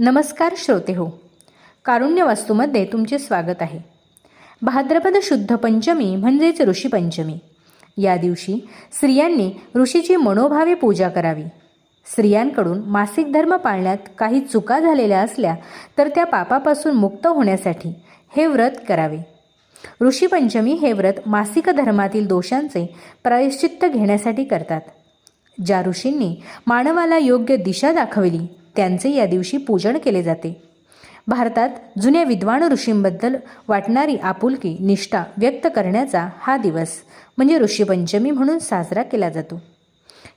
नमस्कार श्रोते हो. कारुण्य वास्तूमध्ये तुमचे स्वागत आहे. भाद्रपद शुद्ध पंचमी म्हणजेच ऋषीपंचमी या दिवशी स्त्रियांनी ऋषीची मनोभावे पूजा करावी. स्त्रियांकडून मासिक धर्म पाळण्यात काही चुका झालेल्या असल्या तर त्या पापापासून मुक्त होण्यासाठी हे व्रत करावे. ऋषीपंचमी हे व्रत मासिक धर्मातील दोषांचे प्रायश्चित्त घेण्यासाठी करतात. ज्या ऋषींनी मानवाला योग्य दिशा दाखवली त्यांचे या दिवशी पूजन केले जाते. भारतात जुन्या विद्वान ऋषींबद्दल वाटणारी आपुलकी निष्ठा व्यक्त करण्याचा हा दिवस म्हणजे ऋषीपंचमी म्हणून साजरा केला जातो.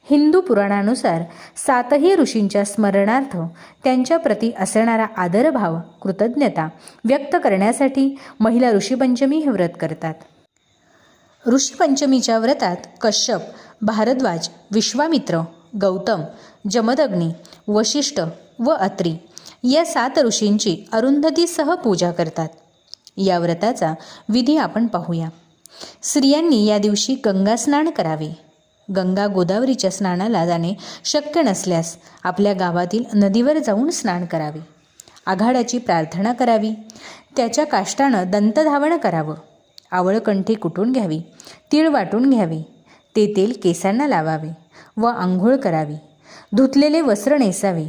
हिंदू पुराणानुसार सातही ऋषींच्या स्मरणार्थ त्यांच्या प्रती असणारा आदरभाव कृतज्ञता व्यक्त करण्यासाठी महिला ऋषीपंचमी हे व्रत करतात. ऋषीपंचमीच्या व्रतात कश्यप भारद्वाज विश्वामित्र गौतम जमदग्नी वशिष्ठ व अत्री या सात ऋषींची अरुंधतीसह पूजा करतात. या व्रताचा विधी आपण पाहूया. स्त्रियांनी या दिवशी गंगा स्नान करावे. गंगा गोदावरीच्या स्नानाला जाणे शक्य नसल्यास आपल्या गावातील नदीवर जाऊन स्नान करावे. आघाडाची प्रार्थना करावी. त्याच्या काष्टानं दंतधावण करावं. आवळकंठी कुटून घ्यावी. तीळ वाटून घ्यावे. ते तेल केसांना लावावे. व आंघोळ करावी. धुतलेले वस्त्र नेसावे.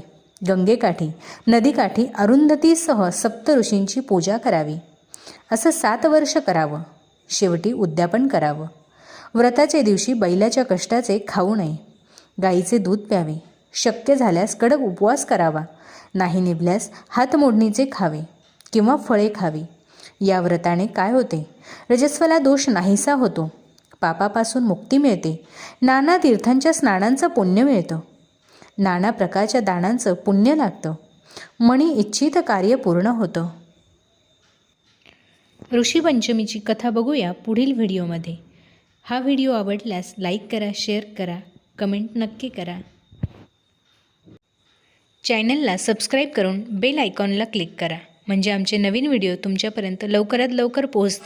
गंगेकाठी नदीकाठी अरुंधतीसह सप्त ऋषींची पूजा करावी. असं सात वर्ष करावं. शेवटी उद्यापन करावं. व्रताच्या दिवशी बैलाच्या कष्टाचे खाऊ नये. गाईचे दूध प्यावे. शक्य झाल्यास कडक उपवास करावा. नाही निभल्यास हातमोडणीचे खावे किंवा फळे खावी. या व्रताने काय होते? रजस्वला दोष नाहीसा होतो. पापापासून मुक्ती मिळते. नाना तीर्थांच्या स्नानांचं पुण्य मिळतं. नाना प्रकारच्या दानांचं पुण्य लागतं. मणी इच्छित कार्य पूर्ण होतं. ऋषीपंचमीची कथा बघूया पुढील व्हिडिओमध्ये. हा व्हिडिओ आवडल्यास लाईक करा शेअर करा कमेंट नक्की करा. चॅनलला सबस्क्राईब करून बेल आयकॉनला क्लिक करा. म्हणजे आमचे नवीन व्हिडिओ तुमच्यापर्यंत लवकरात लवकर पोहोच